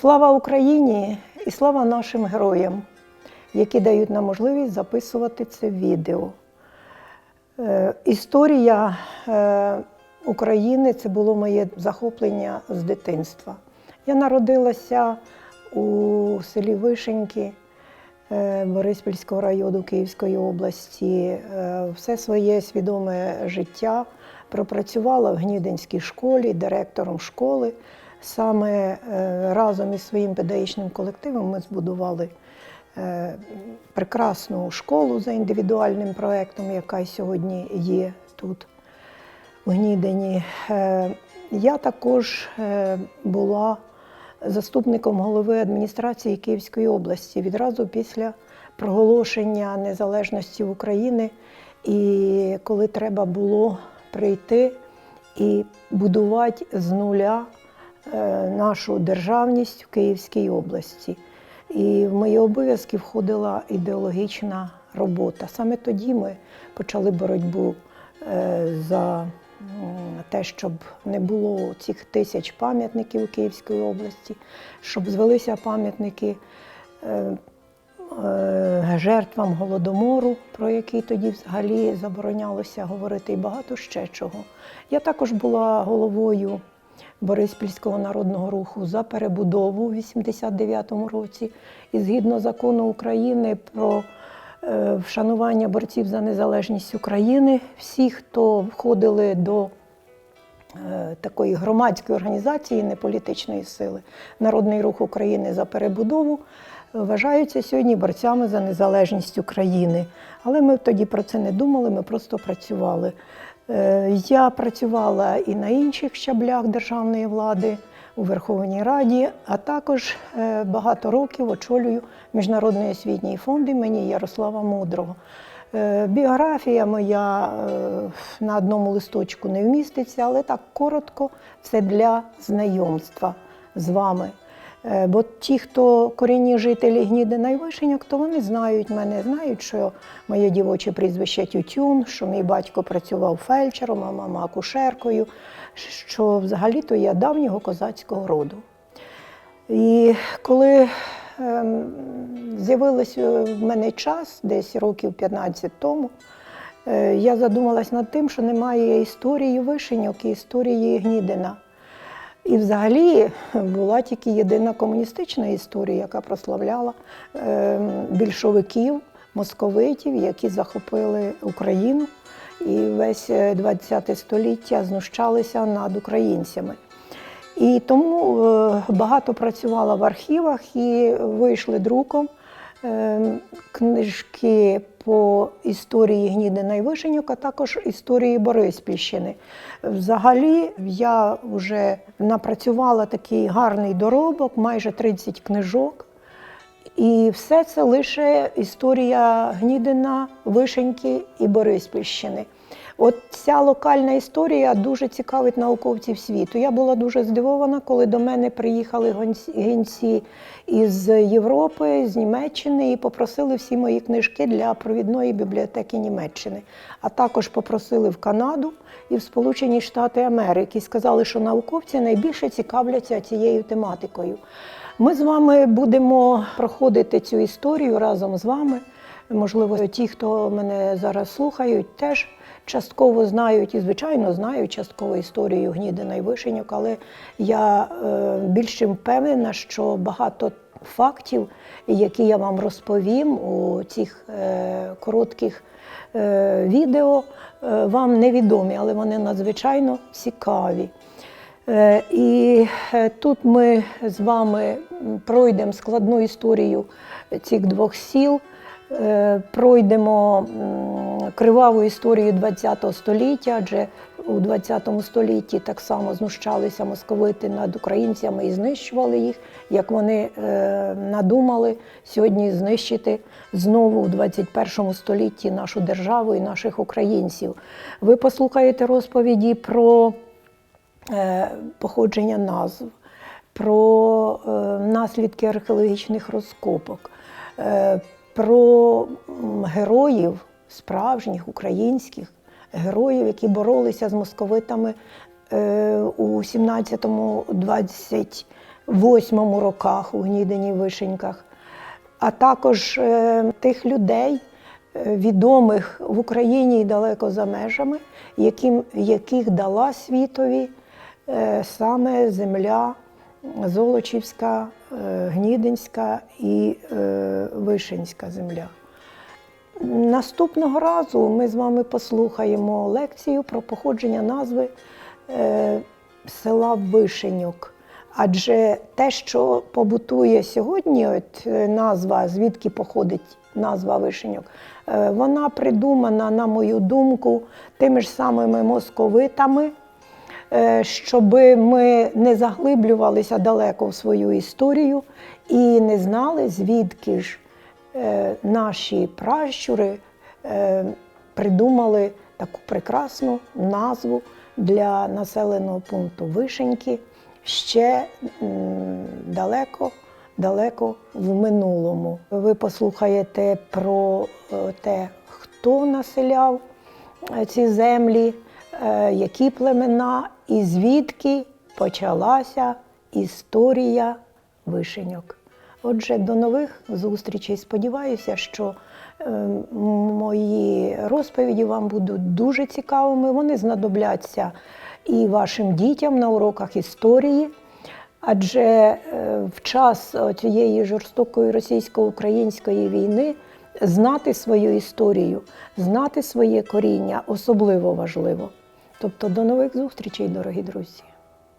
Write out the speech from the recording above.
Слава Україні і слава нашим героям, які дають нам можливість записувати це відео. Е, Історія е, України це було моє захоплення з дитинства. Я народилася у селі Вишеньки е, Бориспільського району Київської області. Е, Все своє свідоме життя пропрацювала в Гнідинській школі, директором школи. Саме е, разом із своїм педагогічним колективом ми збудували е, прекрасну школу за індивідуальним проєктом, яка сьогодні є тут, в Гнідині. Е, Я також була заступником голови адміністрації Київської області відразу після проголошення незалежності України. І коли треба було прийти і будувати з нуля нашу державність в Київській області. І в мої обов'язки входила ідеологічна робота. Саме тоді ми почали боротьбу е, за те, щоб не було цих тисяч пам'ятників у Київській області, щоб звелися пам'ятники е, е, жертвам голодомору, про який тоді взагалі заборонялося говорити, і багато ще чого. Я також була головою Бориспільського народного руху за перебудову у 89-му році. І згідно закону України про е, вшанування борців за незалежність України, всі, хто входили до е, такої громадської організації, не політичної сили, Народний рух України за перебудову, вважаються сьогодні борцями за незалежність України. Але ми тоді про це не думали, ми просто працювали. Е, Я працювала і на інших щаблях державної влади у Верховній Раді, а також е, багато років очолюю Міжнародний освітній фонд імені Ярослава Мудрого. Е, Біографія моя на одному листочку не вміститься, але так коротко, це для знайомства з вами. Е, Бо ті, хто корінні жителі Гнідина і Вишеньок, то вони знають мене, знають, що моє дівоче прізвище Тютюн, що мій батько працював фельдшером, а мама акушеркою, що взагалі-то я давнього козацького роду. І коли ем, з'явився в мене час, десь років 15 тому, е, я задумалась над тим, що немає історії вишеньок і історії Гнідина. І взагалі була тільки єдина комуністична історія, яка прославляла е, більшовиків, московитів, які захопили Україну і весь ХХ століття знущалися над українцями. І тому е, багато працювала в архівах і вийшли друком е, книжки по історії Гнідина і Вишеньок, а також історії Бориспільщини. Взагалі я вже напрацювала такий гарний доробок, майже 30 книжок. І все це лише історія Гнідина, Вишеньки і Бориспільщини. От ця локальна історія дуже цікавить науковців світу. Я була дуже здивована, коли до мене приїхали гінці із Європи, з Німеччини і попросили всі мої книжки для провідної бібліотеки Німеччини. А також попросили в Канаду і в Сполучені Штати Америки. Сказали, що науковці найбільше цікавляться цією тематикою. Ми з вами будемо проходити цю історію разом з вами. Можливо, ті, хто мене зараз слухають, теж частково знають і, звичайно, знають частково історію Гнідина і Вишеньок, але я е, більш чим впевнена, що багато фактів, які я вам розповім у цих е, коротких е, відео, вам невідомі, але вони надзвичайно цікаві. Е, І е, тут ми з вами пройдемо складну історію цих двох сіл, е, пройдемо криваву історію ХХ століття, адже у ХХ столітті так само знущалися московити над українцями і знищували їх, як вони надумали сьогодні знищити знову у 21 столітті нашу державу і наших українців. Ви послухаєте розповіді про походження назв, про е, наслідки археологічних розкопок, е, про героїв справжніх українських героїв, які боролися з московитами е, у 17-20 восьмому роках у Гнідині Вишеньках, а також е, тих людей, е, відомих в Україні і далеко за межами, яким, яких дала світові е, саме земля Золочівська, е, Гнідинська і е, Вишенська земля. Наступного разу ми з вами послухаємо лекцію про походження назви е, села Вишеньок. Адже те, що побутує сьогодні, от е, назва, звідки походить назва Вишеньок, е, вона придумана, на мою думку, тими ж самими московитами, е, щоб ми не заглиблювалися далеко в свою історію і не знали, звідки ж е, наші пращури е, придумали таку прекрасну назву для населеного пункту Вишеньки ще далеко, далеко в минулому. Ви послухаєте про е, те, хто населяв е, ці землі, е, які племена і звідки почалася історія вишеньок. Отже, до нових зустрічей. Сподіваюся, що е, мої розповіді вам будуть дуже цікавими. Вони знадобляться і вашим дітям на уроках історії. Адже е, в час цієї жорстокої російсько-української війни знати свою історію, знати своє коріння особливо важливо. Тобто до нових зустрічей, дорогі друзі!